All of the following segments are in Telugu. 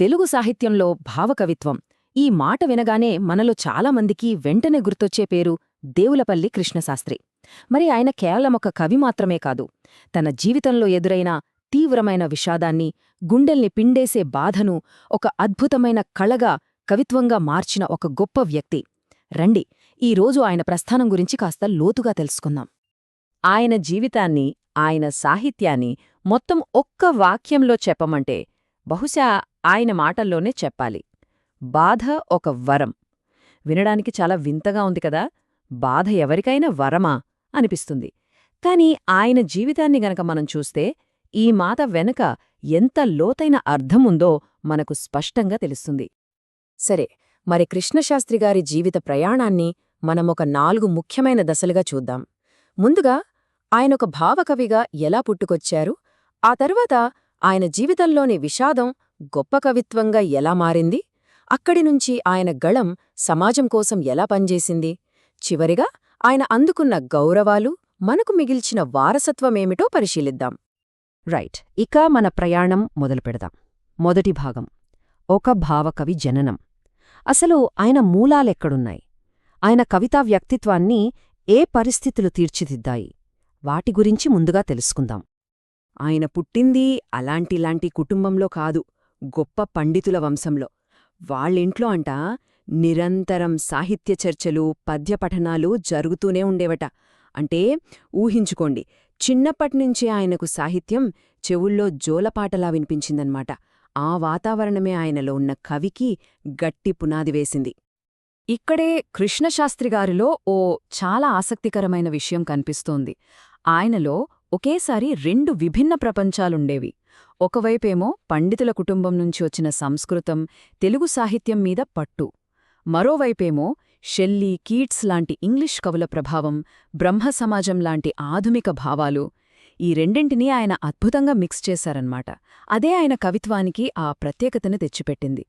తెలుగు సాహిత్యంలో భావకవిత్వం. ఈ మాట వినగానే మనలో చాలామందికి వెంటనే గుర్తొచ్చే పేరు దేవులపల్లి కృష్ణశాస్త్రి. మరి ఆయన కేవలం ఒక కవి మాత్రమే కాదు. తన జీవితంలో ఎదురైన తీవ్రమైన విషాదాన్ని గుండెల్ని పిండేసే బాధను ఒక అద్భుతమైన కళగా కవిత్వంగా మార్చిన ఒక గొప్ప వ్యక్తి. రండి ఈరోజు ఆయన ప్రస్థానం గురించి కాస్త లోతుగా తెలుసుకుందాం. ఆయన జీవితాన్ని ఆయన సాహిత్యాన్ని మొత్తం ఒక్క వాక్యంలో చెప్పమంటే బహుశా ఆయన మాటల్లోనే చెప్పాలి. బాధ ఒక వరం. వినడానికి చాలా వింతగా ఉంది కదా బాధ ఎవరికైనా వరమా అనిపిస్తుంది. కాని ఆయన జీవితాన్ని గనక మనం చూస్తే ఈ మాట వెనుక ఎంత లోతైన అర్థముందో మనకు స్పష్టంగా తెలుస్తుంది. సరే మరి కృష్ణశాస్త్రిగారి జీవిత ప్రయాణాన్ని మనమొక నాలుగు ముఖ్యమైన దశలుగా చూద్దాం. ముందుగా ఆయనొక భావకవిగా ఎలా పుట్టుకొచ్చారు? ఆ తర్వాత ఆయన జీవితంలోని విషాదం గొప్ప కవిత్వంగా ఎలా మారింది? అక్కడి నుంచి ఆయన గళం సమాజం కోసం ఎలా పనిచేసింది? చివరిగా ఆయన అందుకున్న గౌరవాలు మనకు మిగిల్చిన వారసత్వమేమిటో పరిశీలిద్దాం. రైట్ ఇక మన ప్రయాణం మొదలుపెడదాం మొదటి భాగం ఒక భావకవి జననం. అసలు ఆయన మూలాలెక్కడున్నాయి? ఆయన కవితా వ్యక్తిత్వాన్ని ఏ పరిస్థితులు తీర్చిదిద్దాయి? వాటి గురించి ముందుగా తెలుసుకుందాం. ఆయన పుట్టింది అలాంటిలాంటి కుటుంబంలో కాదు గొప్ప పండితుల వంశంలో. వాళ్ళింట్లో అంట నిరంతరం సాహిత్య చర్చలు పద్యపఠనాలు జరుగుతూనే ఉండేవట. అంటే ఊహించుకోండి చిన్నప్పటినుంచే ఆయనకు సాహిత్యం చెవుల్లో జోలపాటలా వినిపించిందన్నమాట ఆ వాతావరణమే ఆయనలో ఉన్న కవికి గట్టి పునాది వేసింది. ఇక్కడే కృష్ణశాస్త్రిగారిలో ఓ చాలా ఆసక్తికరమైన విషయం కనిపిస్తోంది. ఆయనలో ఒకేసారి రెండు విభిన్న ప్రపంచాలుండేవి. ఒకవైపేమో పండితుల కుటుంబం నుంచి వచ్చిన సంస్కృతం తెలుగు సాహిత్యం మీద పట్టు. మరోవైపేమో షెల్లీ కీట్స్ లాంటి ఇంగ్లీష్ కవుల ప్రభావం బ్రహ్మ సమాజం లాంటి ఆధునిక భావాలు ఈ రెండింటినీ ఆయన అద్భుతంగా మిక్స్ చేశారన్నమాట అదే ఆయన కవిత్వానికి ఆ ప్రత్యేకతను తెచ్చిపెట్టింది.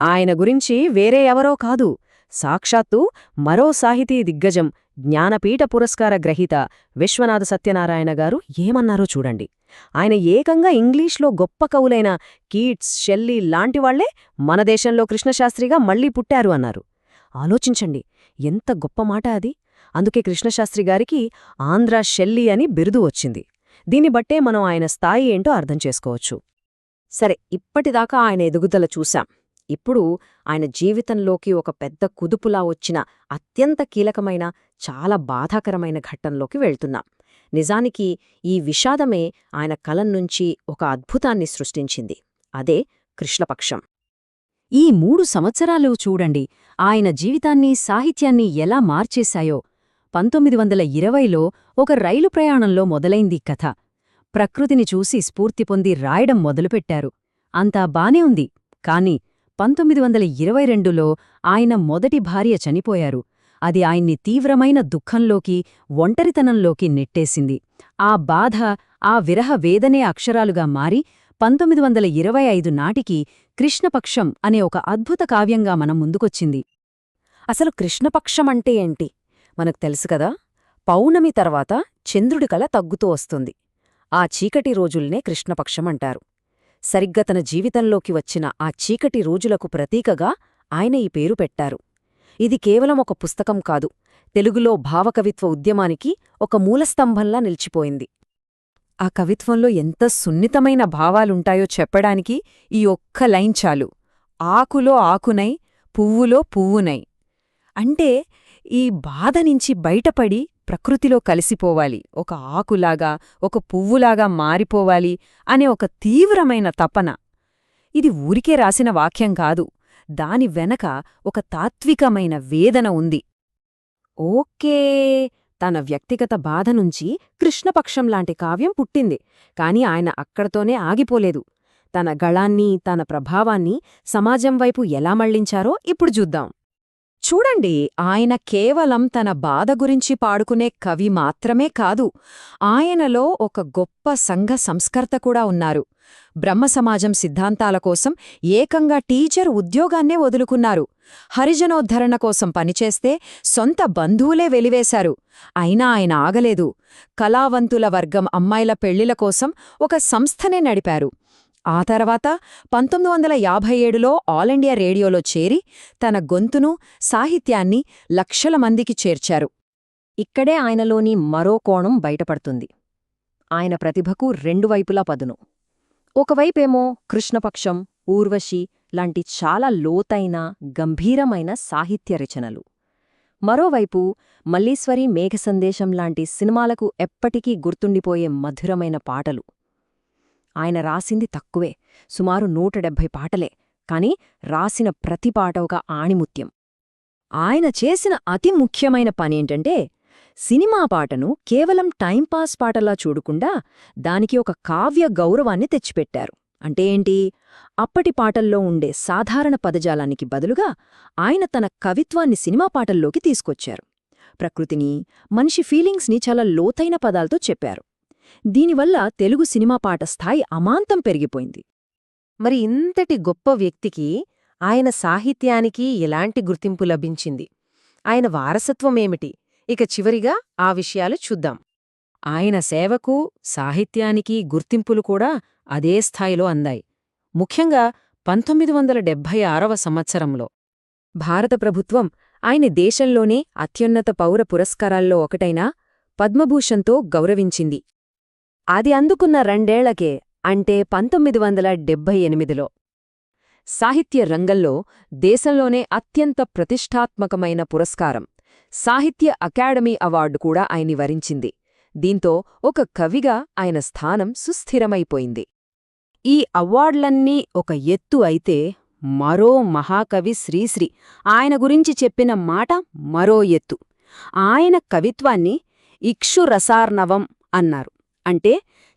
ఆయన గురించి వేరే ఎవరో కాదు. సాక్షాత్తు మరో సాహితీ దిగ్గజం జ్ఞానపీఠ పురస్కార గ్రహీత విశ్వనాథ సత్యనారాయణ గారు ఏమన్నారో చూడండి. ఆయన ఏకంగా ఇంగ్లీష్లో గొప్ప కవులైన కీట్స్ షెల్లీ లాంటివాళ్ళే మన దేశంలో కృష్ణశాస్త్రిగా మళ్ళీ పుట్టారు అన్నారు. ఆలోచించండి ఎంత గొప్ప మాట అది. అందుకే కృష్ణశాస్త్రి గారికి ఆంధ్ర షెల్లీ అని బిరుదు వచ్చింది. దీన్ని బట్టే మనం ఆయన స్థాయి ఏంటో అర్థం చేసుకోవచ్చు. సరే ఇప్పటిదాకా ఆయన ఎదుగుదల చూశాం. ఇప్పుడు ఆయన జీవితంలోకి ఒక పెద్ద కుదుపులా వచ్చిన అత్యంత కీలకమైన చాలా బాధాకరమైన ఘట్టంలోకి వెళ్తున్నాం. నిజానికి ఈ విషాదమే ఆయన కలం నుంచి ఒక అద్భుతాన్ని సృష్టించింది. అదే కృష్ణపక్షం. ఈ మూడు సంవత్సరాలు చూడండి ఆయన జీవితాన్ని సాహిత్యాన్ని ఎలా మార్చేశాయో. పంతొమ్మిది వందల ఇరవైలో ఒక రైలు ప్రయాణంలో మొదలైంది కథ. ప్రకృతిని చూసి స్ఫూర్తి పొంది రాయడం మొదలుపెట్టారు. అంతా బానే ఉంది కాని పంతొమ్మిది వందల ఇరవై రెండులో ఆయన మొదటి భార్య చనిపోయారు. అది ఆయన్ని తీవ్రమైన దుఃఖంలోకి ఒంటరితనంలోకి నెట్టేసింది. ఆ బాధ ఆ విరహ వేదనే అక్షరాలుగా మారి పంతొమ్మిది వందల ఇరవై ఐదు నాటికి కృష్ణపక్షం అనే ఒక అద్భుత కావ్యంగా మనం ముందుకొచ్చింది. అసలు కృష్ణపక్షమంటే ఏంటి? మనకు తెలుసు కదా? పౌర్ణమి తర్వాత చంద్రుడి కల తగ్గుతూ వస్తుంది. ఆ చీకటి రోజుల్నే కృష్ణపక్షమంటారు సరిగ్గా తన జీవితంలోకి వచ్చిన ఆ చీకటి రోజులకు ప్రతీకగా ఆయన ఈ పేరు పెట్టారు. ఇది కేవలం ఒక పుస్తకం కాదు తెలుగులో భావకవిత్వ ఉద్యమానికి ఒక మూలస్తంభంలా నిలిచిపోయింది. ఆ కవిత్వంలో ఎంత సున్నితమైన భావాలుంటాయో చెప్పడానికి ఈ ఒక్క లైన్ చాలు. ఆకులో ఆకునై పువ్వులో పువ్వునై. అంటే ఈ బాధ నుంచి బయటపడి ప్రకృతిలో కలిసిపోవాలి ఒక ఆకులాగా ఒక పువ్వులాగా మారిపోవాలి అనే ఒక తీవ్రమైన తపన. ఇది ఊరికే రాసిన వాక్యం కాదు దాని వెనక ఒక తాత్వికమైన వేదన ఉంది. ఓకే తన వ్యక్తిగత బాధ నుంచి కృష్ణపక్షంలాంటి కావ్యం పుట్టింది కాని ఆయన అక్కడతోనే ఆగిపోలేదు. తన గళాన్ని తన ప్రభావాన్ని సమాజం వైపు ఎలా మళ్ళించారో ఇప్పుడు చూద్దాం. చూడండి ఆయన కేవలం తన బాధ గురించి పాడుకునే కవి మాత్రమే కాదు ఆయనలో ఒక గొప్ప సంఘ సంస్కర్త కూడా ఉన్నారు. బ్రహ్మసమాజం సిద్ధాంతాల కోసం ఏకంగా టీచర్ ఉద్యోగాన్నే వదులుకున్నారు. హరిజనోద్ధరణ కోసం పనిచేస్తే సొంత బంధువులే వెలివేశారు. అయినా ఆయన ఆగలేదు. కళావంతుల వర్గం అమ్మాయిల పెళ్ళిల కోసం ఒక సంస్థనే నడిపారు. ఆ తర్వాత పంతొమ్మిది వందల యాభై ఏడులో ఆల్ ఇండియా రేడియోలో చేరి తన గొంతును సాహిత్యాన్ని లక్షల మందికి చేర్చారు. ఇక్కడే ఆయనలోని మరో కోణం బయటపడుతుంది. ఆయన ప్రతిభకు రెండు వైపులా పదును. ఒకవైపేమో కృష్ణపక్షం ఊర్వశి లాంటి చాలా లోతైన గంభీరమైన సాహిత్య రచనలు. మరోవైపు మల్లీశ్వరి మేఘసందేశం లాంటి సినిమాలకు ఎప్పటికీ గుర్తుండిపోయే మధురమైన పాటలు. ఆయన రాసింది తక్కువే. సుమారు నూట డెబ్భై పాటలే. కాని రాసిన ప్రతి పాట ఒక ఆణిముత్యం. ఆయన చేసిన అతి ముఖ్యమైన పనేంటంటే సినిమా పాటను కేవలం టైంపాస్ పాటలా చూడకుండా దానికి ఒక కావ్య గౌరవాన్ని తెచ్చిపెట్టారు. అంటే ఏంటి? అప్పటి పాటల్లో ఉండే సాధారణ పదజాలానికి బదులుగా ఆయన తన కవిత్వాన్ని సినిమా పాటల్లోకి తీసుకొచ్చారు. ప్రకృతిని మనిషి ఫీలింగ్స్ని చాలా లోతైన పదాలతో చెప్పారు. దీనివల్ల తెలుగు సినిమా పాట స్థాయి అమాంతం పెరిగిపోయింది. మరి ఇంతటి గొప్ప వ్యక్తికి ఆయన సాహిత్యానికి ఎలాంటి గుర్తింపు లభించింది? ఆయన వారసత్వమేమిటి ఇక చివరిగా ఆ విషయాలు చూద్దాం. ఆయన సేవకు సాహిత్యానికి గుర్తింపులు కూడా అదే స్థాయిలో అందాయి. ముఖ్యంగా పంతొమ్మిది వందల డెబ్భై ఆరవ సంవత్సరంలో. భారత ప్రభుత్వం ఆయన దేశంలోనే అత్యున్నత పౌర పురస్కారాల్లో ఒకటైన పద్మభూషణ్తో గౌరవించింది. అది అందుకున్న రెండేళ్ళకే అంటే పంతొమ్మిది వందల డెబ్భై ఎనిమిదిలో. సాహిత్య రంగంలో దేశంలోనే అత్యంత ప్రతిష్టాత్మకమైన పురస్కారం. సాహిత్య అకాడమీ అవార్డు కూడా ఆయన్ని వరించింది. దీంతో ఒక కవిగా ఆయన స్థానం సుస్థిరమైపోయింది. ఈ అవార్డులన్నీ ఒక ఎత్తు అయితే మరో మహాకవి శ్రీశ్రీ ఆయన గురించి చెప్పిన మాట మరో ఎత్తు. ఆయన కవిత్వాన్ని ఇక్షురసార్ణవం అన్నారు. అంటే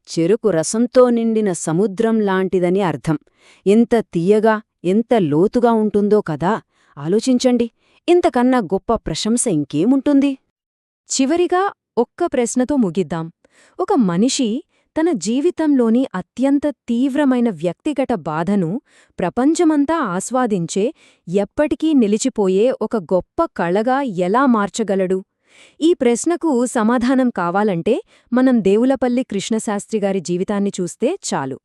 చెరుకు రసంతో నిండిన సముద్రం లాంటిదని అర్థం. ఎంత తీయగా ఎంత లోతుగా ఉంటుందో కదా? ఆలోచించండి. ఇంతకన్నా గొప్ప ప్రశంస ఇంకేముంటుంది? చివరిగా ఒక్క ప్రశ్నతో ముగిద్దాం. ఒక మనిషి తన జీవితంలోని అత్యంత తీవ్రమైన వ్యక్తిగత బాధను ప్రపంచమంతా ఆస్వాదించే ఎప్పటికీ నిలిచిపోయే ఒక గొప్ప కళగా ఎలా మార్చగలడు? ఈ ప్రశ్నకు సమాధానం కావాలంటే మనం దేవులపల్లి కృష్ణశాస్త్రిగారి జీవితాన్ని చూస్తే చాలు.